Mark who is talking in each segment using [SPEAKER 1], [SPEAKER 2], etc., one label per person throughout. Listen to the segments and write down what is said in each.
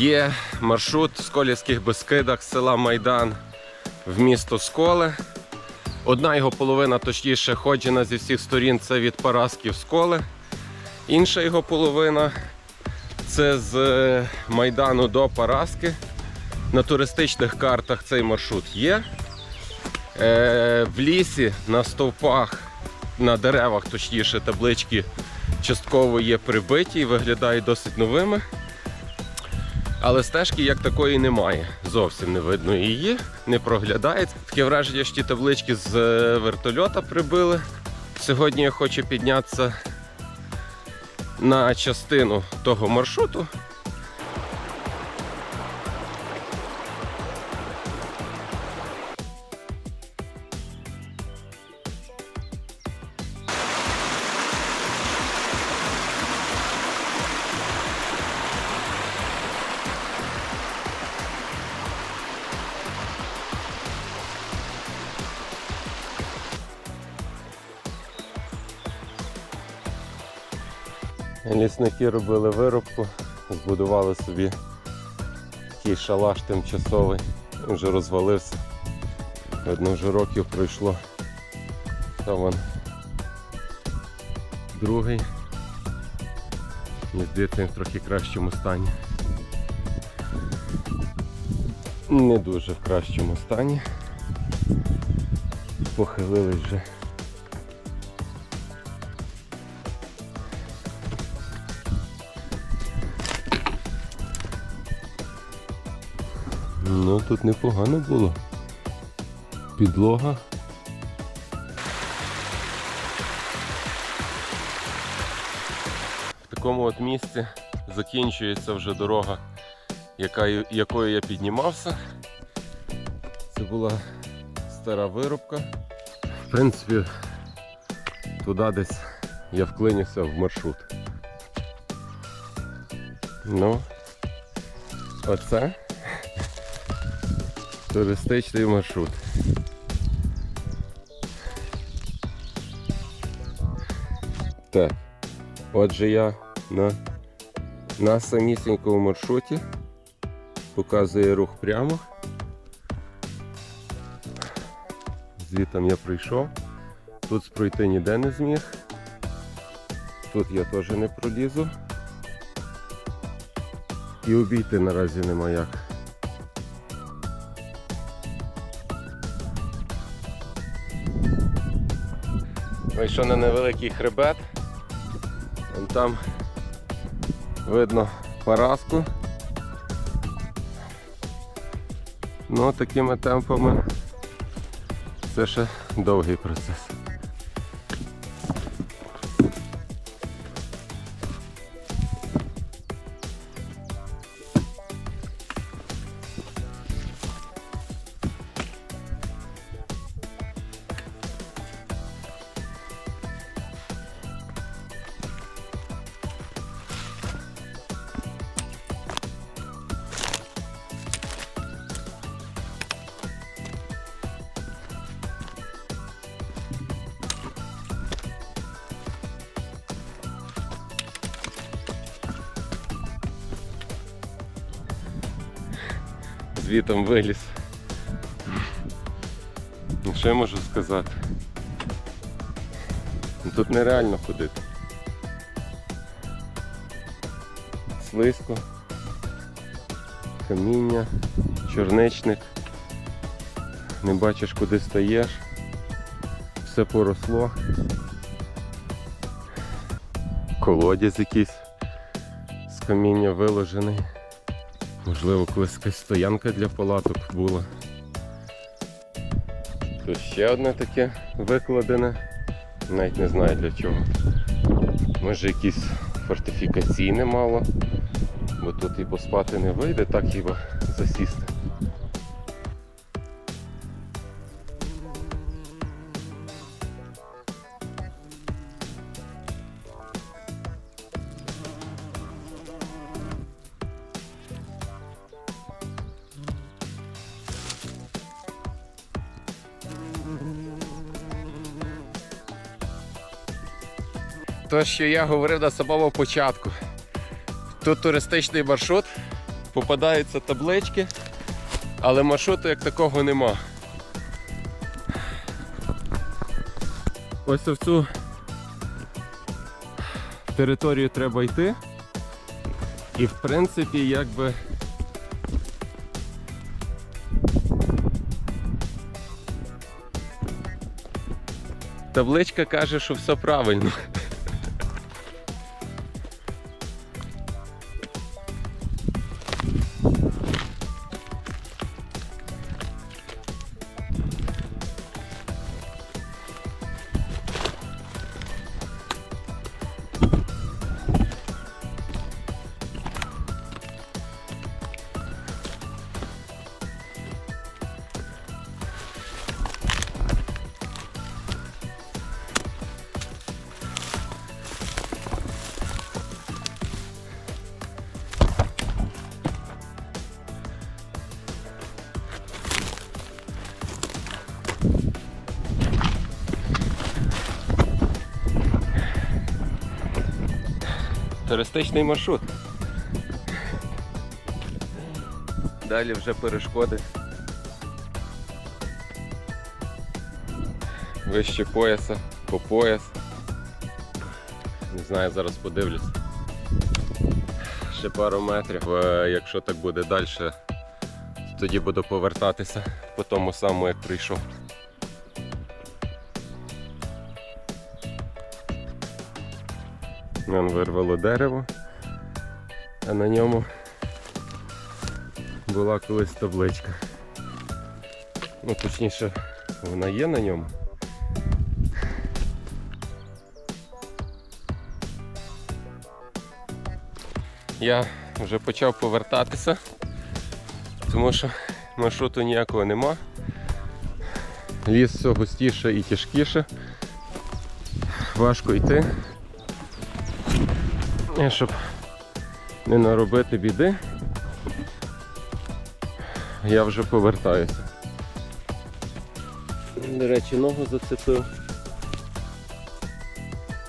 [SPEAKER 1] Є маршрут в Сколівських Бескидах з села Майдан в місто Сколе. Одна його половина, точніше, ходжена зі всіх сторін, це від Парасків Сколи. Інша його половина це з е, Майдану до Параски. На туристичних картах цей маршрут є. Е, в лісі на стовпах, на деревах, точніше, таблички частково є прибиті і виглядають досить новими. Але стежки як такої немає. Зовсім не видно її, не проглядається. Таке враження, що ті таблички з е, вертольота прибили. Сьогодні я хочу піднятися на частину того маршруту. Лісники робили виробку, збудували собі такий шалаш тимчасовий, вже розвалився. Видно, вже років пройшло. Там вон другий. Мені здається, він в трохи кращому стані. Не дуже в кращому стані. Похилились вже. Ну тут непогано було. Підлога. В такому от місці закінчується вже дорога, яка, якою я піднімався. Це була стара виробка. В принципі, туди десь я вклинюся в маршрут. Ну, оце туристичний маршрут. Так, отже я на, на самісінькому маршруті показує рух прямо. Звітом я прийшов. Тут пройти ніде не зміг. Тут я теж не пролізу. І обійти наразі нема як. Вийшов на невеликий хребет. Вон там видно Параску. Ну, такими темпами це ще довгий процес. Звітом виліз. Ну, Що я можу сказати? Ну, Тут нереально ходити. Слизько, каміння, чорничник. Не бачиш куди стаєш. Все поросло. Колодязь якийсь з каміння виложений. Можливо, колись якась стоянка для палаток була. Тут ще одне таке викладене. Навіть не знаю для чого. Може якісь фортифікаційне мало, бо тут і поспати не вийде, так хіба засісти. То, що я говорив на самому початку. Тут туристичний маршрут, попадаються таблички, але маршруту як такого нема. Ось в цю територію треба йти. І в принципі, якби. Табличка каже, що все правильно. Туристичний маршрут. Далі вже перешкоди. Вище пояса, по пояс. Не знаю, зараз подивлюсь. Ще пару метрів. Е, Якщо так буде далі, тоді буду повертатися по тому самому, як прийшов. Нам вирвало дерево, а на ньому була колись табличка. Ну, точніше, вона є на ньому. Я вже почав повертатися, тому що маршруту ніякого нема. Ліс все густіше і тяжкіше. Важко йти. І щоб не наробити біди, я вже повертаюся. До речі, ногу зацепив.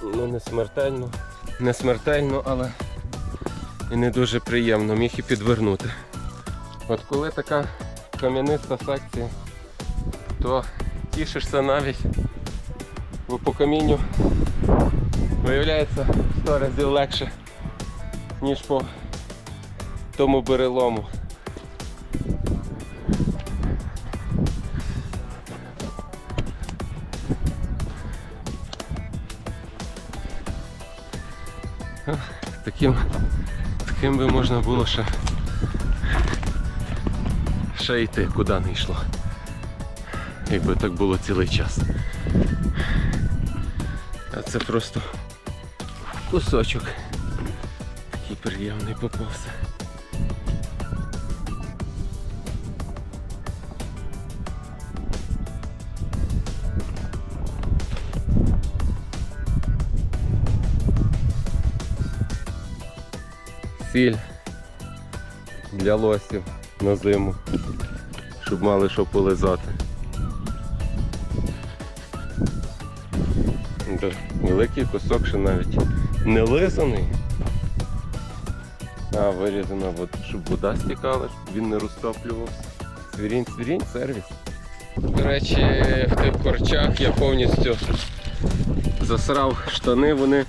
[SPEAKER 1] Ну не смертельно. Не смертельно, але і не дуже приємно, міг і підвернути. От коли така кам'яниста секція, то тішишся навіть, бо по камінню виявляється в 100 разів легше, ніж по тому берелому. Таким, таким би можна було ще, ще йти, куди не йшло. Якби так було цілий час. А це просто кусочок. Такий приємний попався. Сіль для лосів на зиму, щоб мали що полизати. Великий кусок ще навіть не лизаний. А, вирізана, от, щоб вода стікала, щоб він не розтоплювався. Свірінь, свірінь, сервіс. До речі, в тих корчах я повністю засрав штани, вони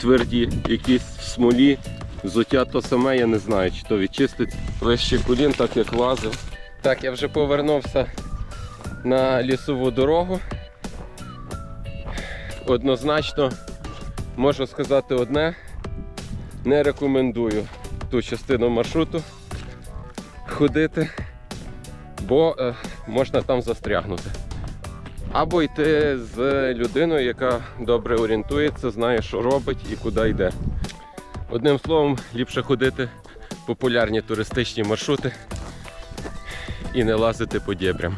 [SPEAKER 1] тверді, якісь в смолі. Взуття то саме, я не знаю, чи то відчистить вище колін, так як лазив. Так, я вже повернувся на лісову дорогу. Однозначно можу сказати одне. Не рекомендую ту частину маршруту ходити, бо е, можна там застрягнути. Або йти з людиною, яка добре орієнтується, знає, що робить і куди йде. Одним словом, ліпше ходити популярні туристичні маршрути і не лазити по дєбрям.